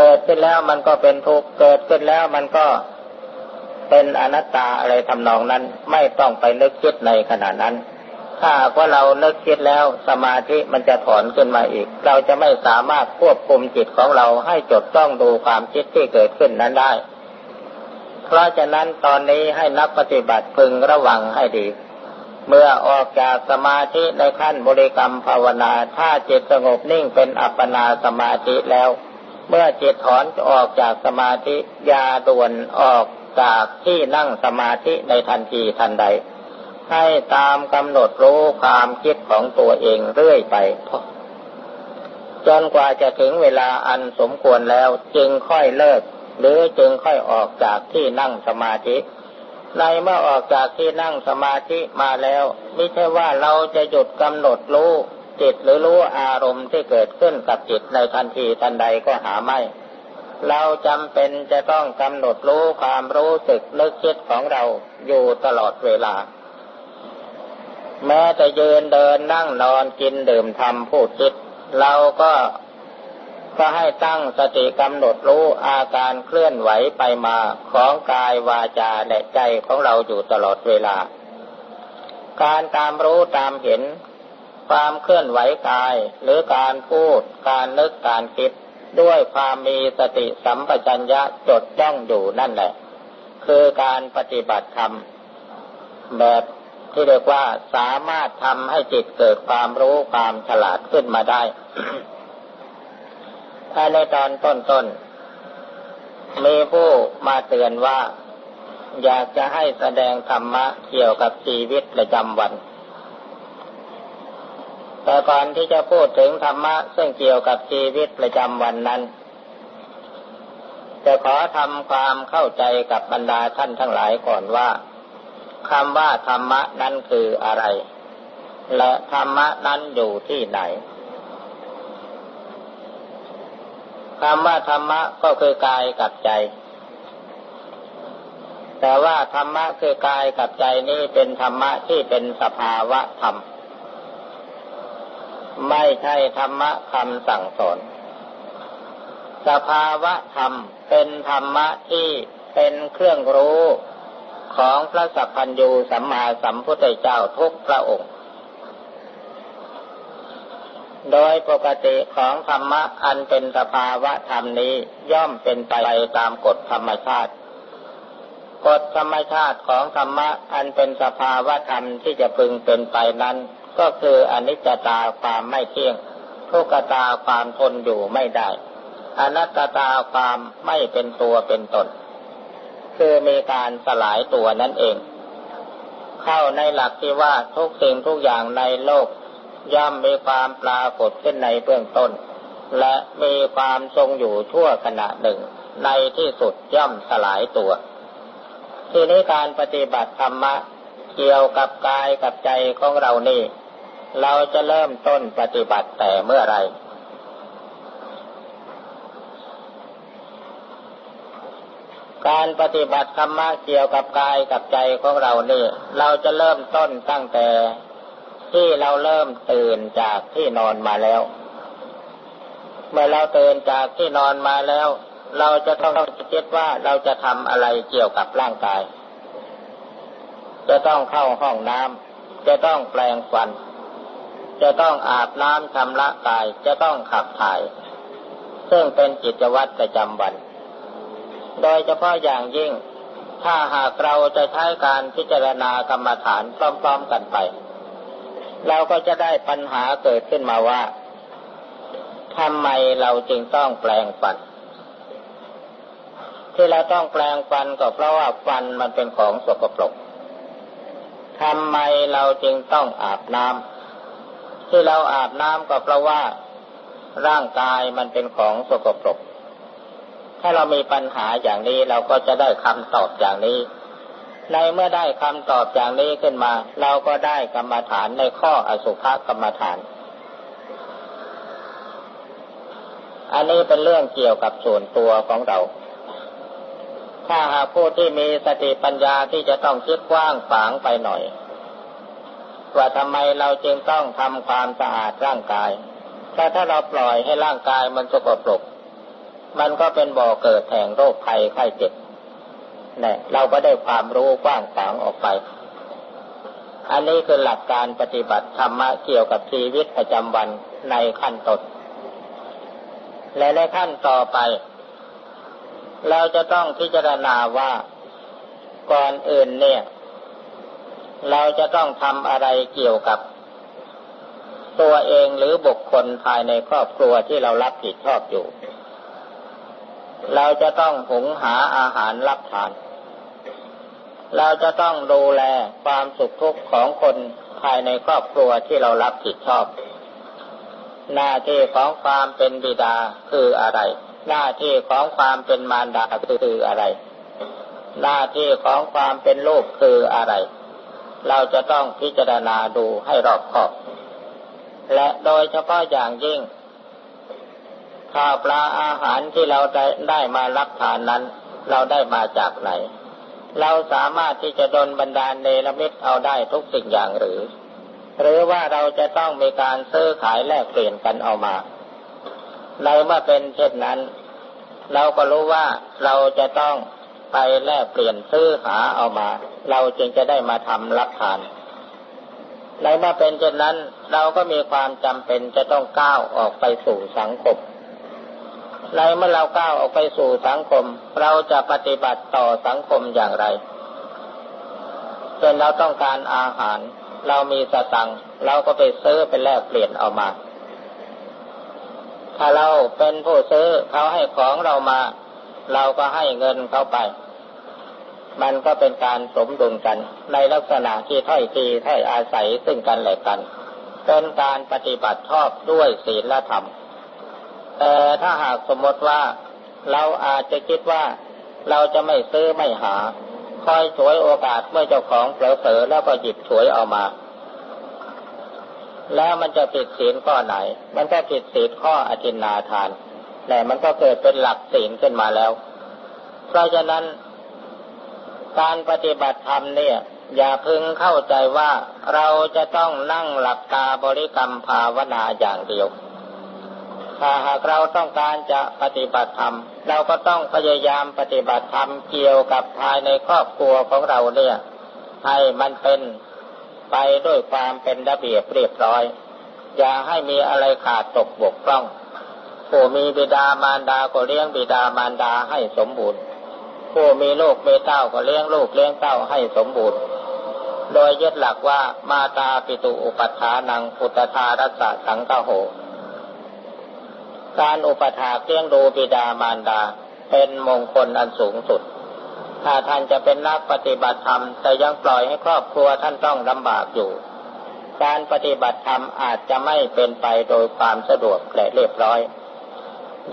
เกิดขึ้นแล้วมันก็เป็นทุกข์เกิดขึ้นแล้วมันก็เป็นอนัตตาอะไรทำนองนั้น ไม่ต้องไปนึกคิดในขณะนั้น ถ้าว่าเรานึกคิดแล้วสมาธิมันจะถอนขึ้นมาอีก เราจะไม่สามารถควบคุมจิตของเราให้จดจ้องดูความคิดที่เกิดขึ้นนั้นได้ เพราะฉะนั้นตอนนี้ให้นักปฏิบัติพึงระวังให้ดี เมื่อออกจากสมาธิในขั้นบริกรรมภาวนา ถ้าจิตสงบนิ่งเป็นอัปปนาสมาธิแล้ว เมื่อจิตถอนออกจากสมาธิยาด่วนออกจากที่นั่งสมาธิในทันทีทันใด ให้ตามกำหนดรู้ความคิดของตัวเองเรื่อยไป จนกว่าจะถึงเวลาอันสมควรแล้วจึงค่อยเลิก หรือจึงค่อยออกจากที่นั่งสมาธิ ในเมื่อออกจากที่นั่งสมาธิมาแล้ว ไม่ใช่ว่าเราจะหยุดกำหนดรู้ จิตหรือรู้อารมณ์ที่เกิดขึ้นกับจิตในทันทีทันใดก็หาไม่ เราจำเป็นจะต้องกำหนดรู้ความรู้สึกนึกคิดของเราอยู่ตลอดเวลา แม้จะยืนเดินนั่งนอนกินดื่มทำพูดคิด เราก็ก็ให้ตั้งสติกำหนดรู้อาการเคลื่อนไหวไปมาของกายวาจาและใจของเราอยู่ตลอดเวลา การตามรู้ตามเห็น ความเคลื่อนไหวกาย หรือการพูด การนึกการคิด ด้วยความมีสติสัมปชัญญะจดจ้องอยู่นั่นแหละ คือการปฏิบัติธรรม แบบที่เรียกว่าสามารถทำให้จิตเกิดความรู้ความฉลาดขึ้นมาได้ ถ้าในตอนต้นๆ มีผู้มาเตือนว่า อยากจะให้แสดงธรรมะเกี่ยวกับชีวิตประจำวัน แต่ก่อนที่จะพูดถึงธรรมะซึ่งเกี่ยวกับชีวิตประจำวันนั้น จะขอทำความเข้าใจกับบรรดาท่านทั้งหลายก่อนว่าคำว่าธรรมะนั้นคืออะไร และธรรมะนั้นอยู่ที่ไหนคำว่าธรรมะก็คือกายกับใจ แต่ว่าธรรมะคือกายกับใจนี้เป็นธรรมะที่เป็นสภาวะธรรม ไม่ใช่ธรรมะคำสั่งสอน สภาวะธรรมเป็นธรรมะที่เป็นเครื่องรู้ของพระสัพพัญญูสัมมาสัมพุทธเจ้าทุกพระองค์ โดยปกติของธรรมะอันเป็นสภาวะธรรมนี้ย่อมเป็นไปตามกฎธรรมชาติ กฎธรรมชาติของธรรมะอันเป็นสภาวะธรรมที่จะพึงเป็นไปนั้น ก็คืออนิจจตาความไม่เที่ยง ทุกตาความทนอยู่ไม่ได้ อนัตตาความไม่เป็นตัวเป็นตน คือมีการสลายตัวนั่นเอง เข้าในหลักที่ว่าทุกสิ่งทุกอย่างในโลก ย่อมมีความปรากฏขึ้นในเบื้องต้น และมีความทรงอยู่ชั่วขณะหนึ่ง ในที่สุดย่อมสลายตัว ทีนี้การปฏิบัติธรรมะเกี่ยวกับกายกับใจของเรานี่ เราจะเริ่มต้นปฏิบัติแต่เมื่อไร การปฏิบัติธรรมะเกี่ยวกับกายกับใจของเรานี่ เราจะเริ่มต้นตั้งแต่ที่เราเริ่มตื่นจากที่นอนมาแล้ว เมื่อเราตื่นจากที่นอนมาแล้ว เราจะต้องคิดว่าเราจะทำอะไรเกี่ยวกับร่างกาย จะต้องเข้าห้องน้ำจะต้องแปลงฟัน จะต้องอาบน้ำชำระกาย จะต้องขับถ่าย ซึ่งเป็นกิจวัตรประจำวัน โดยเฉพาะอย่างยิ่ง ถ้าหากเราจะใช้การพิจารณากรรมฐานพร้อมๆกันไป เราก็จะได้ปัญหาเกิดขึ้นมาว่าทำไมเราจึงต้องแปลงฟัน ที่เราต้องแปลงฟันก็เพราะว่าฟันมันเป็นของสกปรกทำไมเราจึงต้องอาบน้ำ ที่เราอาบน้ำก็เพราะว่าร่างกายมันเป็นของสกปรก ถ้าเรามีปัญหาอย่างนี้เราก็จะได้คำตอบอย่างนี้ ในเมื่อได้คำตอบอย่างนี้ขึ้นมา เราก็ได้กรรมฐานในข้ออสุภกรรมฐาน อันนี้เป็นเรื่องเกี่ยวกับส่วนตัวของเรา ถ้าหากผู้ที่มีสติปัญญาที่จะต้องคิดกว้างฝางไปหน่อย ว่าทำไมเราจึงต้องทำความสะอาดร่างกาย ถ้าถ้าเราปล่อยให้ร่างกายมันสกปรก มันก็เป็นบ่อเกิดแห่งโรคภัยไข้เจ็บเนี่ยเราก็ได้ความรู้กว้างขวางออกไป อันนี้คือหลักการปฏิบัติธรรมะเกี่ยวกับชีวิตประจำวันในขั้นต้นและในขั้นต่อไป เราจะต้องพิจารณาว่าก่อนอื่นเนี่ย เราจะต้องทำอะไรเกี่ยวกับ ตัวเองหรือบุคคลภายในครอบครัวที่เรารับผิดชอบอยู่ เราจะต้องหุงหาอาหารรับทาน เราจะต้องดูแลความสุขทุกข์ของคนภายในครอบครัวที่เรารับผิดชอบ หน้าที่ของความเป็นบิดาคืออะไร หน้าที่ของความเป็นมารดาคืออะไร หน้าที่ของความเป็นลูกคืออะไร เราจะต้องพิจารณาดูให้รอบคอบ และโดยเฉพาะอย่างยิ่ง ข้าวปลาอาหารที่เราได้ได้มารับทานนั้น เราได้มาจากไหน เราสามารถที่จะดนบันดาลเนรมิตเอาได้ทุกสิ่งอย่างหรือ หรือว่าเราจะต้องมีการซื้อขายแลกเปลี่ยนกันเอามาในเมื่อเป็นเช่นนั้น เราก็รู้ว่าเราจะต้อง ไปแลกเปลี่ยนซื้อหาเอามา เราจึงจะได้มาทำรับทานในเมื่อเป็นเช่นนั้น เราก็มีความจำเป็นจะต้องก้าวออกไปสู่สังคมในเมื่อเราก้าวออกไปสู่สังคม เราจะปฏิบัติต่อสังคมอย่างไรเช่นเราต้องการอาหาร เรามีสตังเราก็ไปซื้อไปแลกเปลี่ยนเอามา ถ้าเราเป็นผู้ซื้อเขาให้ของเรามา เราก็ให้เงินเขาไป มันก็เป็นการสมดุลกัน ในลักษณะที่ถ้อยทีถ้อยอาศัยซึ่งกันและกัน เป็นการปฏิบัติชอบด้วยศีลธรรม แต่ถ้าหากสมมติว่าเราอาจจะคิดว่าเราจะไม่ซื้อไม่หา คอยฉวยโอกาสเมื่อเจ้าของเผลอๆแล้วก็หยิบฉวยเอามา แล้วมันจะผิดศีลข้อไหน มันก็ผิดศีลข้ออธินาทาน แต่มันก็เกิดเป็นหลักศีลขึ้นมาแล้ว เพราะฉะนั้น การปฏิบัติธรรมเนี่ย อย่าพึงเข้าใจว่าเราจะต้องนั่งหลับตาบริกรรมภาวนาอย่างเดียวถ้าหากเราต้องการจะปฏิบัติธรรม เราก็ต้องพยายามปฏิบัติธรรมเกี่ยวกับภายในครอบครัวของเราเนี่ย ให้มันเป็นไปด้วยความเป็นระเบียบเรียบร้อย อย่าให้มีอะไรขาดตกบกพร่อง ผู้มีบิดามารดาก็เลี้ยงบิดามารดาให้สมบูรณ์ ผู้มีลูกมีเต้าก็เลี้ยงลูกเลี้ยงเต้าให้สมบูรณ์ โดยยึดหลักว่ามาตาปิตุอุปัฏฐานังพุทธารัสสังฆโห การอุปถาเลี้ยงดูบิดามารดาเป็นมงคลอันสูงสุด ถ้าท่านจะเป็นนักปฏิบัติธรรม แต่ยังปล่อยให้ครอบครัวท่านต้องลำบากอยู่ การปฏิบัติธรรมอาจจะไม่เป็นไปโดยความสะดวกและเรียบร้อย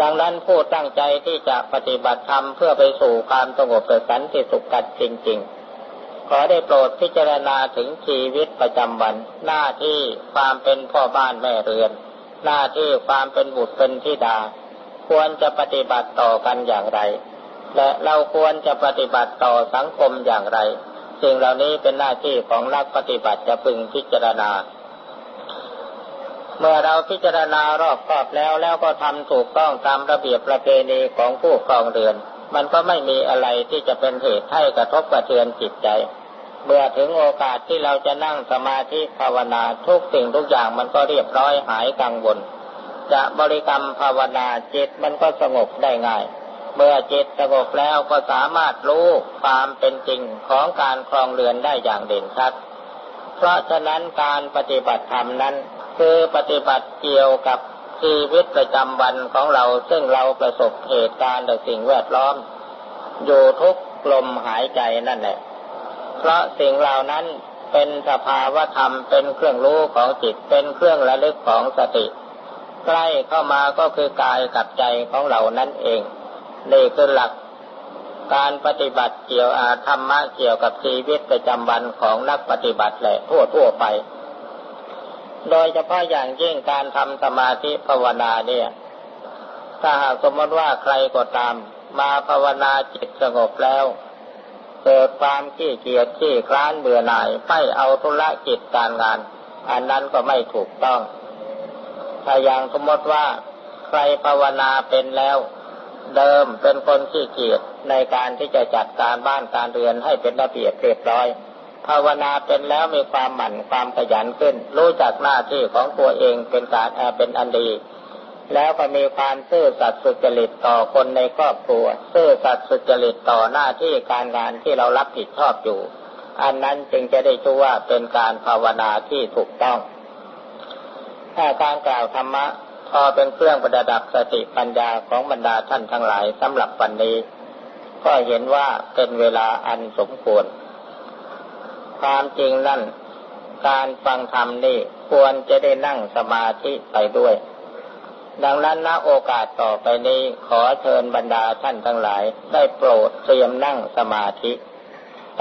ดังนั้นผู้ตั้งใจที่จะปฏิบัติธรรมเพื่อไปสู่ความสงบสันติสุขกันจริง ๆ ขอได้โปรดพิจารณาถึงชีวิตประจำวัน หน้าที่ความเป็นพ่อบ้านแม่เรือน หน้าที่ความเป็นบุตรเป็นธิดา ควรจะปฏิบัติต่อกันอย่างไร และเราควรจะปฏิบัติต่อสังคมอย่างไร สิ่งเหล่านี้เป็นหน้าที่ของนักปฏิบัติจะพึงพิจารณา เมื่อเราพิจารณารอบครอบแล้วแล้วก็ทำถูกต้องตามระเบียบประเพณีของผู้ครองเรือน มันก็ไม่มีอะไรที่จะเป็นเหตุให้กระทบกระเทือนจิตใจเมื่อถึงโอกาสที่เราจะนั่งสมาธิภาวนาทุกสิ่งทุกอย่างมันก็เรียบร้อยหายกังวล จะบริกรรมภาวนาจิตมันก็สงบได้ง่าย เมื่อจิตสงบแล้วก็สามารถรู้ความเป็นจริงของการครองเรือนได้อย่างเด่นชัด เพราะฉะนั้นการปฏิบัติธรรมนั้น คือปฏิบัติเกี่ยวกับชีวิตประจำวันของเราซึ่งเราประสบเหตุการณ์และสิ่งแวดล้อม อยู่ทุกลมหายใจนั่นแหละ เพราะสิ่งเหล่านั้นเป็นสภาวธรรมเป็นเครื่องรู้ของจิตเป็นเครื่องระลึกของสติ ใกล้เข้ามาก็คือกายกับใจของเรานั่นเองนี่คือหลักการปฏิบัติเกี่ยวอาธรรมะเกี่ยวกับชีวิตประจำวันของนักปฏิบัติแหละทั่วทั่วไป โดยเฉพาะอย่างยิ่งการทำสมาธิภาวนาเนี่ย ถ้าหากสมมติว่าใครก็ตาม มาภาวนาจิตสงบแล้ว เกิดความขี้เกียจขี้คร้านเบื่อหน่ายไม่เอาธุระจิตการงาน อันนั้นก็ไม่ถูกต้อง ถ้าอย่างสมมติว่าใครภาวนาเป็นแล้ว เดิมเป็นคนขี้เกียจในการที่จะจัดการบ้านการเรือนให้เป็นระเบียบเรียบร้อย ภาวนาเป็นแล้วมีความหมั่นความขยันขึ้น รู้จักหน้าที่ของตัวเองเป็นการแอบเป็นอันดี แล้วก็มีความซื่อสัตย์สุจริตต่อคนในครอบครัว ซื่อสัตย์สุจริตต่อหน้าที่การงานที่เรารับผิดชอบอยู่ อันนั้นจึงจะได้ชื่อว่าเป็นการภาวนาที่ถูกต้อง ถ้าการกล่าวธรรมะพอเป็นเครื่องประดับสติปัญญาของบรรดาท่านทั้งหลายสำหรับวันนี้ ก็เห็นว่าเป็นเวลาอันสมควร ความจริงนั่น การฟังธรรมนี่ควรจะได้นั่งสมาธิไปด้วย ดังนั้นณโอกาสต่อไปนี้ขอเชิญบรรดาท่านทั้งหลาย ได้โปรดเตรียมนั่งสมาธิ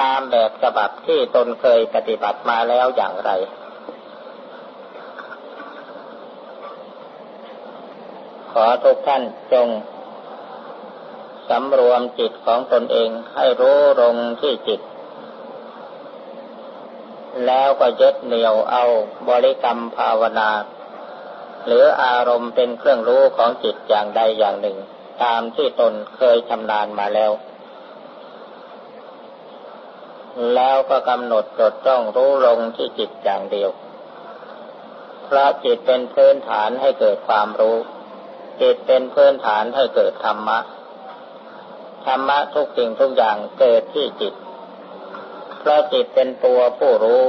ตามแบบฉบับที่ตนเคยปฏิบัติมาแล้วอย่างไรขอทุกท่านจงสำรวมจิตของตนเองให้รู้ลงที่จิต แล้วก็ยึดเหนี่ยวเอาบริกรรมภาวนา หรืออารมณ์เป็นเครื่องรู้ของจิตอย่างใดอย่างหนึ่ง ตามที่ตนเคยชำนาญมาแล้ว แล้วก็กำหนดจดจ้องรู้ลงที่จิตอย่างเดียวเพราะจิตเป็นพื้นฐานให้เกิดความรู้ จิตเป็นพื้นฐานให้เกิดธรรมะธรรมะทุกสิ่งทุกอย่างเกิดที่จิต พราะจิตเป็นตัวผู้รู้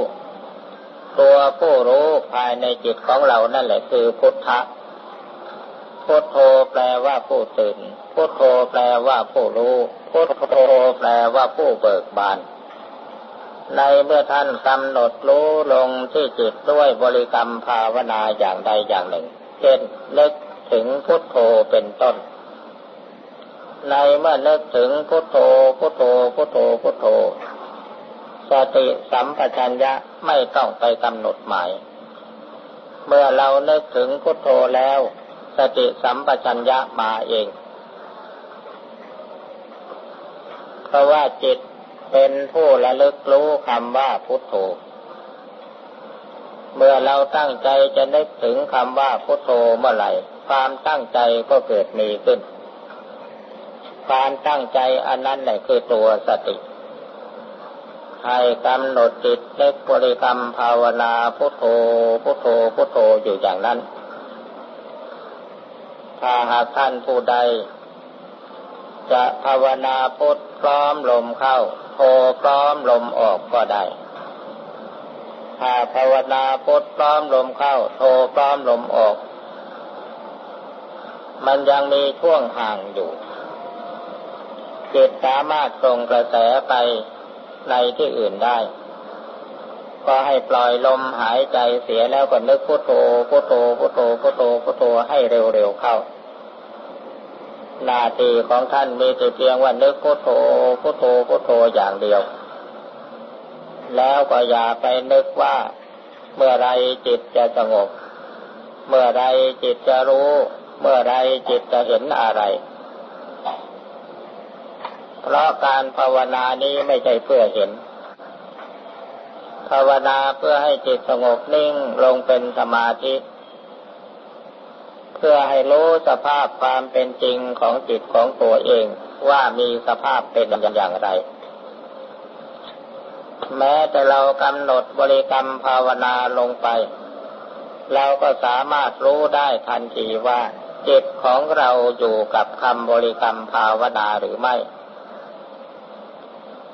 ตัวผู้รู้ภายในจิตของเรานั่นแหละคือพุทธะพุทโธแปลว่าผู้ตื่น พุทโธแปลว่าผู้รู้ พุทโธแปลว่าผู้เบิกบาน ในเมื่อท่านกำหนดรู้ลงที่จิตด้วยบริกรรมภาวนาอย่างใดอย่างหนึ่ง เช่นเล็กถึงพุทโธเป็นต้น ในเมื่อนึกถึงพุทโธพุทโธพุทโธพุทโธ สติสัมปชัญญะไม่ต้องไปกำหนดหมาย เมื่อเราเนึกถึงพุทโธแล้ว สติสัมปชัญญะมาเอง เพราะว่าจิตเป็นผู้ระลึกรู้คำว่าพุทโธ เมื่อเราตั้งใจจะนึกถึงคำว่าพุทโธเมื่อไหร่ ความตั้งใจก็เกิดมีขึ้น ความตั้งใจอันนั้นแหละคือตัวสติ ให้กำหนดจิตเล็กบริกรรมภาวนาพุทโธพุทโธพุทโธอยู่อย่างนั้น ถ้าหากท่านผู้ใด จะภาวนาพุทพร้อมลมเข้าโธพร้อมลมออกก็ได้ถ้าภาวนาพุทพร้อมลมเข้าโธพร้อมลมออก มันยังมีช่วงห่างอยู่จิตสามารถส่งกระแสไป ในที่อื่นได้ ก็ให้ปล่อยลมหายใจเสียแล้วก็นึกพุทโธพุทโธพุทโธพุทโธพุทโธให้เร็วๆเข้าหน้าที่ของท่านมีแต่เพียงว่านึกพุทโธพุทโธพุทโธอย่างเดียว แล้วก็อย่าไปนึกว่า เมื่อไรจิตจะสงบ เมื่อไรจิตจะรู้ เมื่อไรจิตจะเห็นอะไร เพราะการภาวนานี้ไม่ใช่เพื่อเห็น ภาวนาเพื่อให้จิตสงบนิ่งลงเป็นสมาธิ เพื่อให้รู้สภาพความเป็นจริงของจิตของตัวเองว่ามีสภาพเป็นอย่างไร แม้แต่เรากำหนดบริกรรมภาวนาลงไป เราก็สามารถรู้ได้ทันทีว่าจิตของเราอยู่กับคำบริกรรมภาวนาหรือไม่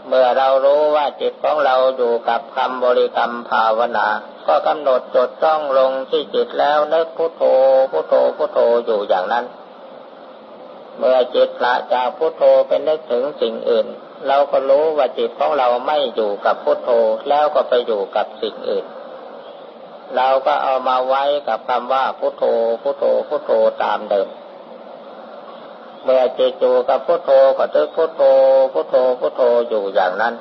เมื่อเรารู้ว่าจิตของเราอยู่กับคำบริกรรมภาวนา ก็กำหนดจดจ้องลงที่จิตแล้วนึกพุโทโธพุโทโธพุโทโธอยู่อย่างนั้น เมื่อจิตละจากพุโทโธเป็นนึกถึงสิ่งอื่น เราก็รู้ว่าจิตของเราไม่อยู่กับพุโทโธแล้วก็ไปอยู่กับสิ่งอื่น เราก็เอามาไว้กับคำว่าพุโทโธพุโทโธพุโทโธตามเดิม เมื่อจิตอยู่กับพุทโธก็ตึกพุทโธพุทโธพุทโธอยู่อย่างนั้น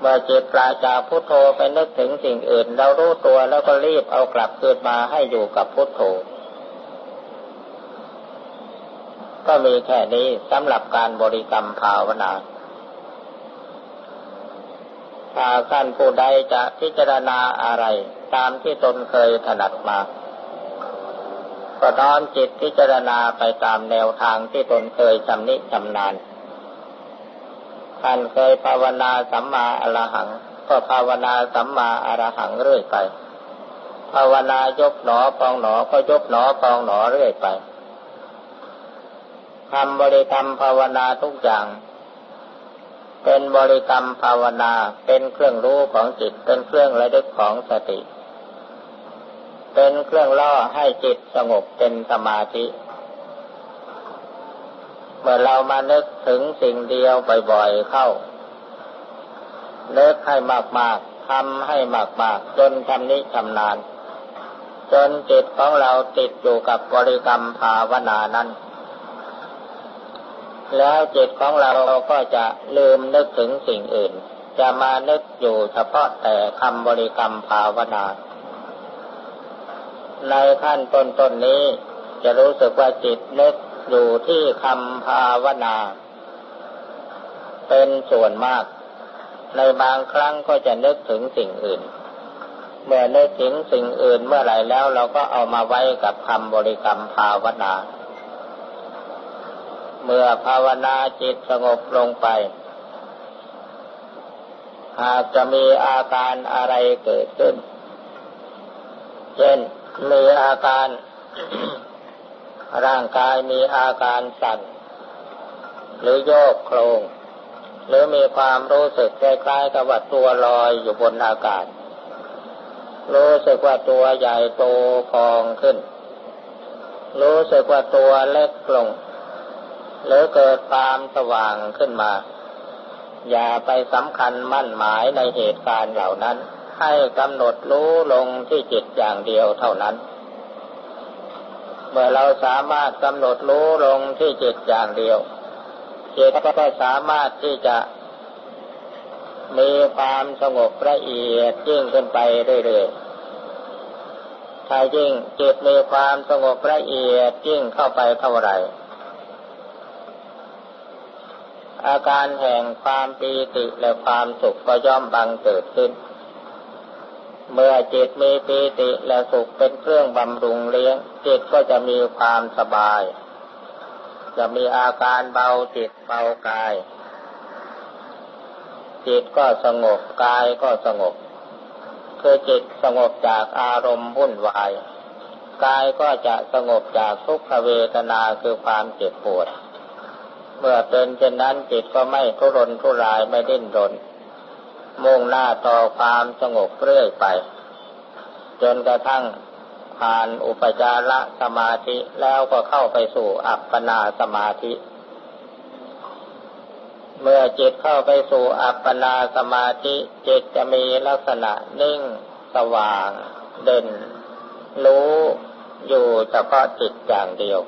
เมื่อจิตปลาจากพุทโธไปนึกถึงสิ่งอื่น เรารู้ตัวแล้วก็รีบเอากลับคืนมาให้อยู่กับพุทโธ ก็มีแค่นี้สำหรับการบริกรรมภาวนาถ้าท่านผู้ใดจะพิจารณาอะไร ตามที่ตนเคยถนัดมา ก็น้อมจิตพิจารณาไปตามแนวทางที่ตนเคยชำนิชำนาญท่านเคยภาวนาสัมมาอรหัง ก็ภาวนาสัมมาอรหังเรื่อยไป ภาวนายกหนอปองหนอก็ยกหนอปองหนอเรื่อยไปทำบริกรรมภาวนาทุกอย่าง เป็นบริกรรมภาวนาเป็นเครื่องรู้ของจิตเป็นเครื่องระลึกของสติ เป็นเครื่องล่อให้จิตสงบเป็นสมาธิ เมื่อเรามานึกถึงสิ่งเดียวบ่อยๆเข้านึกให้มากๆทำให้มากๆจนชำนิชำนาญจนจิตของเราติดอยู่กับบริกรรมภาวนานั้น แล้วจิตของเราก็จะลืมนึกถึงสิ่งอื่น จะมานึกอยู่เฉพาะแต่คำบริกรรมภาวนา ในขั้นต้นต้นนี้ จะรู้สึกว่าจิตนึกอยู่ที่คำภาวนา เป็นส่วนมาก ในบางครั้งก็จะนึกถึงสิ่งอื่น เมื่อนึกถึงสิ่งอื่นเมื่อไหร่แล้วเราก็เอามาไว้กับคำบริกรรมภาวนา เมื่อภาวนาจิตสงบลงไปหากจะมีอาการอะไรเกิดขึ้น เช่น มีอาการ ร่างกายมีอาการสั่น หรือโยกโครง หรือมีความรู้สึกคล้ายๆกับว่าตัวลอยอยู่บนอากาศ รู้สึกว่าตัวใหญ่โตพองขึ้น รู้สึกว่าตัวเล็กลง หรือเกิดความสว่างขึ้นมา อย่าไปสำคัญมั่นหมายในเหตุการณ์เหล่านั้น ให้กำหนดรู้ลงที่จิตอย่างเดียวเท่านั้น เมื่อเราสามารถกำหนดรู้ลงที่จิตอย่างเดียวจิตก็สามารถที่จะ มีความสงบละเอียดยิ่งขึ้นไปเรื่อยๆถ้ายิ่งจิตมีความสงบละเอียดยิ่งเข้าไปเท่าไหร่อาการแห่งความปีติและความสุขก็ย่อมบังเกิดขึ้น เมื่อจิตมีปีติและสุขเป็นเครื่องบำรุงเลี้ยง จิตก็จะมีความสบาย จะมีอาการเบาจิตเบากาย จิตก็สงบกายก็สงบ คือจิตสงบจากอารมณ์วุ่นวาย กายก็จะสงบจากทุกขเวทนาคือความเจ็บปวด เมื่อเป็นเช่นนั้นจิตก็ไม่ทุรนทุรายไม่ดิ้นรน มุ่งหน้าต่อความสงบเรื่อยไป จนกระทั่งผ่านอุปจารสมาธิแล้วก็เข้าไปสู่อัปปนาสมาธิ เมื่อจิตเข้าไปสู่อัปปนาสมาธิ จิตจะมีลักษณะนิ่งสว่าง เด่น รู้อยู่เฉพาะจิตอย่างเดียว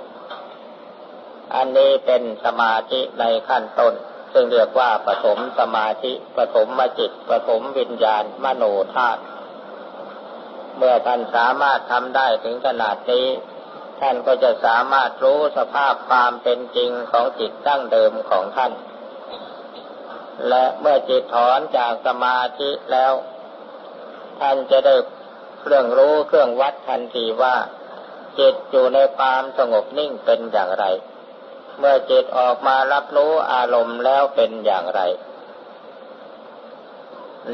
อันนี้เป็นสมาธิในขั้นต้น ซึ่งเรียกว่าปฐมสมาธิปฐมมจิตปฐมวิญญาณมโนธาตุเมื่อท่านสามารถทำได้ถึงขนาดนี้ ท่านก็จะสามารถรู้สภาพความเป็นจริงของจิตตั้งเดิมของท่าน และเมื่อจิตถอนจากสมาธิแล้ว ท่านจะได้เครื่องรู้เครื่องวัดทันทีว่า จิตอยู่ในความสงบนิ่งเป็นอย่างไร เมื่อจิตออกมารับรู้อารมณ์แล้วเป็นอย่างไร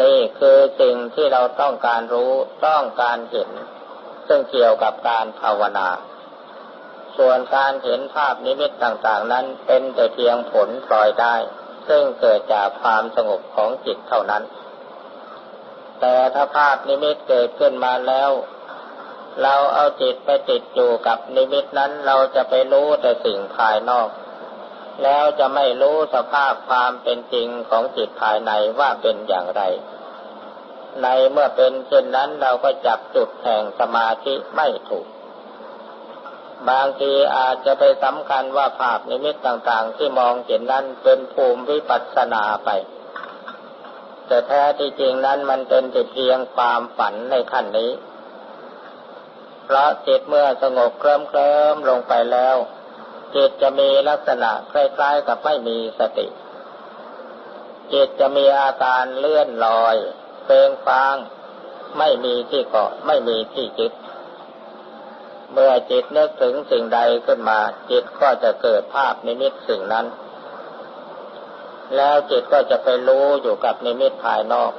นี่คือสิ่งที่เราต้องการรู้ต้องการเห็น ซึ่งเกี่ยวกับการภาวนา ส่วนการเห็นภาพนิมิตต่างๆ นั้นเป็นแต่เพียงผลปล่อยได้ ซึ่งเกิดจากความสงบของจิตเท่านั้น แต่ถ้าภาพนิมิตเกิดขึ้นมาแล้ว เราเอาจิตไปติดอยู่กับนิมิตนั้นเราจะไปรู้แต่สิ่งภายนอก แล้วจะไม่รู้สภาพความเป็นจริงของจิตภายในว่าเป็นอย่างไร ในเมื่อเป็นเช่นนั้นเราก็จับจุดแห่งสมาธิไม่ถูก บางทีอาจจะไปสำคัญว่าภาพนิมิตต่างๆ ที่มองเห็นนั้นเป็นภูมิวิปัสสนาไปแต่แท้ที่จริงนั้นมันเป็นแต่เพียงความฝันในขั้นนี้ เพราะจิตเมื่อสงบเคลิ้มเคลิ้มลงไปแล้ว จิตจะมีลักษณะคล้ายๆกับไม่มีสติ จิตจะมีอาการเลื่อนลอยเปลงฟาง ไม่มีที่เกาะไม่มีที่จิต เมื่อจิตนึกถึงสิ่งใดขึ้นมา จิตก็จะเกิดภาพนิมิตสิ่งนั้น แล้วจิตก็จะไปรู้อยู่กับนิมิตภายนอก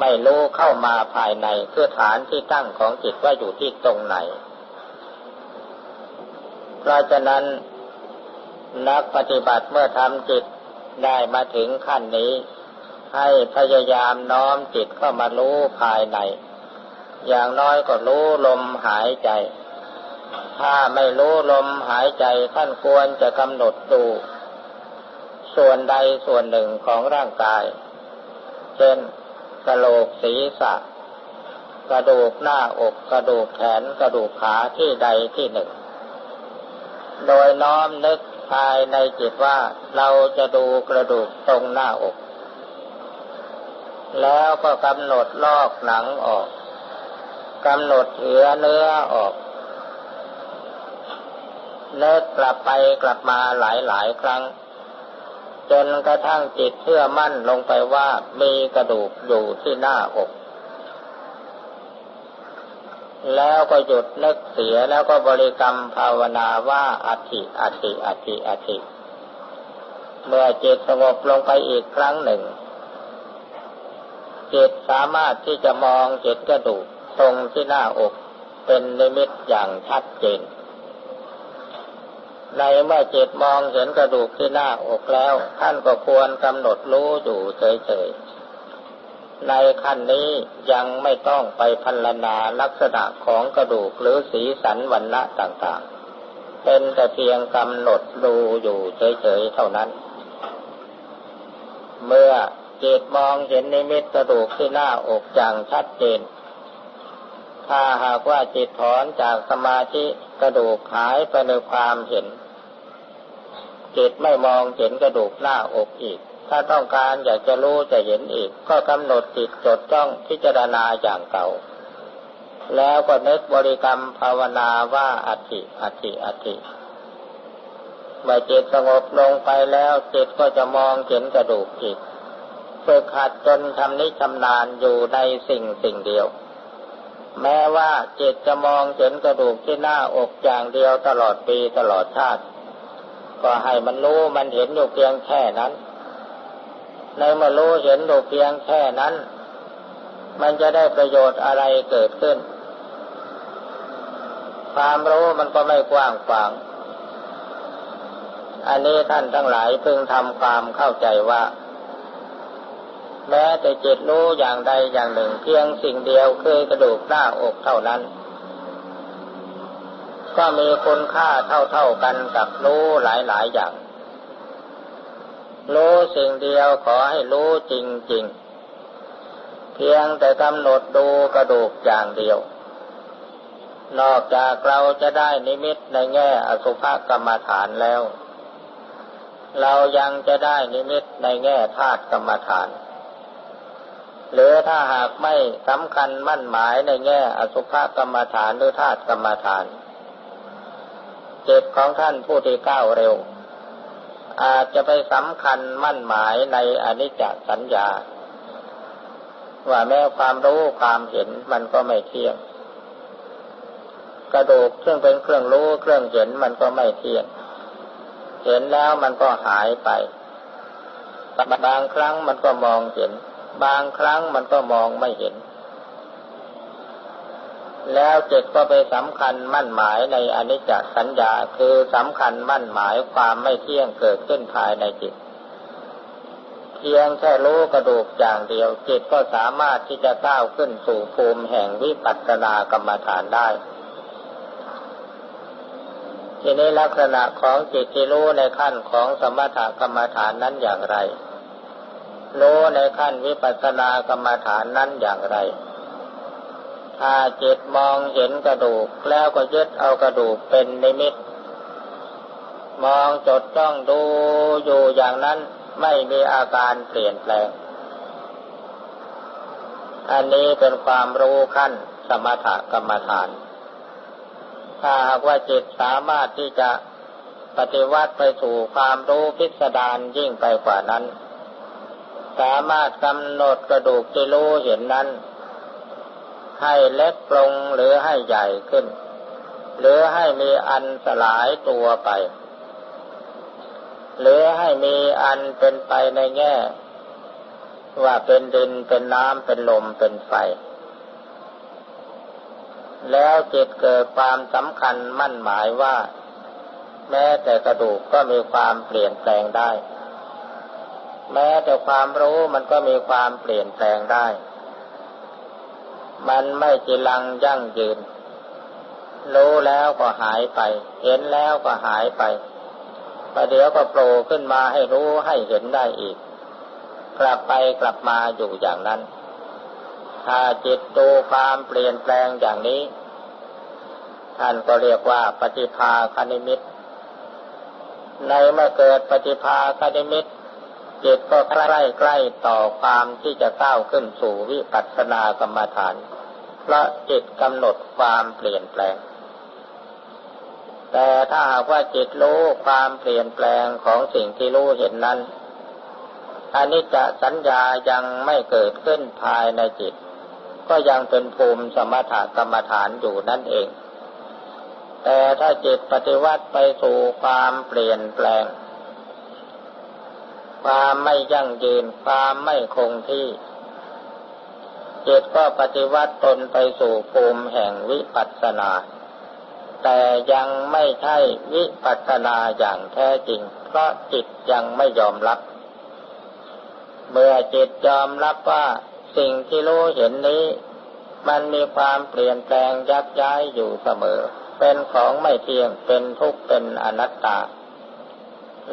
ไม่รู้เข้ามาภายในคือฐานที่ตั้งของจิตว่าอยู่ที่ตรงไหน เพราะฉะนั้น นักปฏิบัติเมื่อทำจิตได้มาถึงขั้นนี้ ให้พยายามน้อมจิตเข้ามารู้ภายใน อย่างน้อยก็รู้ลมหายใจ ถ้าไม่รู้ลมหายใจท่านควรจะกำหนดดู ส่วนใดส่วนหนึ่งของร่างกาย เช่น ระโหลกศีรษะ กระดูกหน้าอกกระดูกแขนกระดูกขาที่ใดที่หนึ่ง โดยน้อมนึกภายในจิตว่าเราจะดูกระดูกตรงหน้าอก แล้วก็กำหนดลอกหนังออกกำหนดเหือเนื้อออกเลิกกลับไปกลับมาหลายหลายครั้ง จนกระทั่งจิตเชื่อมั่นลงไปว่ามีกระดูกอยู่ที่หน้าอก แล้วก็หยุดนึกเสียแล้วก็บริกรรมภาวนาว่าอัติอัติอัติอัติเมื่อจิตสงบลงไปอีกครั้งหนึ่ง จิตสามารถที่จะมองจิตกระดูกตรงที่หน้าอกเป็นนิมิตอย่างชัดเจน ในเมื่อจิตมองเห็นกระดูกที่หน้าอกแล้ว ท่านก็ควรกำหนดรู้อยู่เฉยๆ ในขั้นนี้ยังไม่ต้องไปพันนาลักษณะของกระดูกหรือสีสันวันณะต่างๆ เป็นแต่เพียงกำหนดดูอยู่เฉยๆ เท่านั้น เมื่อจิตมองเห็นนิมิตกระดูกที่หน้าอกอย่างชัดเจน ถ้าหากว่าจิตถอนจากสมาธิกระดูกหายไปในความเห็น จิตไม่มองเห็นกระดูกหน้าอกอีก ถ้าต้องการอยากจะรู้จะเห็นอีก ก็กำหนดจิตจดจ้องพิจารณาอย่างเก่า แล้วก็นึกบริกรรมภาวนาว่าอัติอัติอัติเมื่อจิตสงบลงไปแล้วจิตก็จะมองเห็นกระดูกจิตฝึกหัดจนทำนิชำนาญอยู่ในสิ่งสิ่งเดียว แม้ว่าจิตจะมองเห็นกระดูกที่หน้าอกอย่างเดียวตลอดปีตลอดชาติ ก็ให้มันรู้มันเห็นอยู่เพียงแค่นั้น ในเมื่อรู้เห็นดูเพียงแค่นั้น มันจะได้ประโยชน์อะไรเกิดขึ้น ความรู้มันก็ไม่กว้างขวาง อันนี้ท่านทั้งหลายพึงทำความเข้าใจว่า แม้แต่จิตรู้อย่างใดอย่างหนึ่ง เพียงสิ่งเดียวคือกระดูกหน้าอกเท่านั้น ก็มีคุณค่าเท่าๆกันกับรู้หลายๆอย่าง รู้สิ่งเดียวขอให้รู้จริงๆ เพียงแต่กำหนดดูกระดูกอย่างเดียว นอกจากเราจะได้นิมิตในแง่อสุภกรรมฐานแล้ว เรายังจะได้นิมิตในแง่ธาตุกรรมฐานหรือถ้าหากไม่สำคัญมั่นหมายในแง่อสุภกรรมฐานหรือธาตุกรรมฐาน จิตของท่านผู้ที่ก้าวเร็ว อาจจะไปสำคัญมั่นหมายในอนิจจสัญญา ว่าแม้ความรู้ความเห็นมันก็ไม่เที่ยง กระดูกซึ่งเป็นเครื่องรู้เครื่องเห็นมันก็ไม่เที่ยง เห็นแล้วมันก็หายไปบางครั้งมันก็มองเห็น บางครั้งมันก็มองไม่เห็น แล้วจิตก็ไปสำคัญมั่นหมายในอนิจจสัญญาคือสำคัญมั่นหมายความไม่เที่ยงเกิดขึ้นภายในจิต เพียงแค่รู้กระดูกอย่างเดียว จิตก็สามารถที่จะก้าวขึ้นสู่ภูมิแห่งวิปัสสนากรรมฐานได้ทีนี้ลักษณะของจิตที่รู้ในขั้นของสมถกรรมฐานนั้นอย่างไร รู้ในขั้นวิปัสสนากรรมฐานนั้นอย่างไร ถ้าจิตมองเห็นกระดูก แล้วก็ยึดเอากระดูกเป็นนิมิต มองจดจ้องดูอยู่อย่างนั้นไม่มีอาการเปลี่ยนแปลง อันนี้เป็นความรู้ขั้นสมถกรรมฐาน ถ้าหากว่าจิตสามารถที่จะปฏิวัติไปสู่ความรู้พิสดารยิ่งไปกว่านั้น สามารถกำหนดกระดูกที่รู้เห็นนั้น ให้เล็กลงหรือให้ใหญ่ขึ้น หรือให้มีอันสลายตัวไป หรือให้มีอันเป็นไปในแง่ ว่าเป็นดินเป็นน้ำเป็นลมเป็นไฟ แล้วจิตเกิดความสำคัญมั่นหมายว่า แม้แต่กระดูกก็มีความเปลี่ยนแปลงได้ แม้แต่ความรู้มันก็มีความเปลี่ยนแปลงได้ มันไม่จีรังยั่งยืน รู้แล้วก็หายไป เห็นแล้วก็หายไปประเดี๋ยวก็โผล่ขึ้นมาให้รู้ให้เห็นได้อีก กลับไปกลับมาอยู่อย่างนั้น ถ้าจิตดูความเปลี่ยนแปลงอย่างนี้ ท่านก็เรียกว่าปฏิภาคณิมิตในเมื่อเกิดปฏิภาคณิมิต จิตก็ใกล้ใกล้ต่อความที่จะก้าวขึ้นสู่วิปัสสนากรรมฐาน เพราะจิตกำหนดความเปลี่ยนแปลง แต่ถ้าหากว่าจิตรู้ความเปลี่ยนแปลงของสิ่งที่รู้เห็นนั้นอันนี้จะสัญญายังไม่เกิดขึ้นภายในจิต ก็ยังเป็นภูมิสมถกรรมฐานอยู่นั่นเอง แต่ถ้าจิตปฏิวัติไปสู่ความเปลี่ยนแปลง ความไม่ยั่งยืน ความไม่คงที่จิตก็ปฏิวัติตนไปสู่ภูมิแห่งวิปัสสนา แต่ยังไม่ใช่วิปัสสนาอย่างแท้จริง เพราะจิตยังไม่ยอมรับ เมื่อจิตยอมรับว่าสิ่งที่รู้เห็นนี้ มันมีความเปลี่ยนแปลงยักย้ายอยู่เสมอ เป็นของไม่เที่ยงเป็นทุกข์เป็นอนัตตา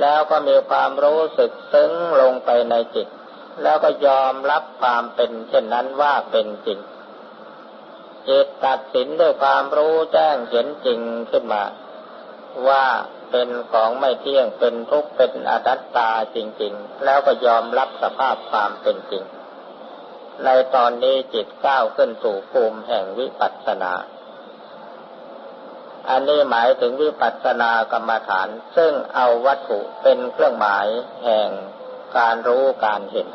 แล้วก็มีความรู้สึกซึ้งลงไปในจิต แล้วก็ยอมรับความเป็นเช่นนั้นว่าเป็นจริงจิตตัดสินด้วยความรู้แจ้งเห็นจริงขึ้นมา ว่าเป็นของไม่เที่ยงเป็นทุกข์เป็นอนัตตาจริง ๆ แล้วก็ยอมรับสภาพความเป็นจริง ในตอนนี้จิตก้าวขึ้นสู่ภูมิแห่งวิปัสสนา อันนี้หมายถึงวิปัสสนากรรมฐาน ซึ่งเอาวัตถุเป็นเครื่องหมายแห่งการรู้การเห็น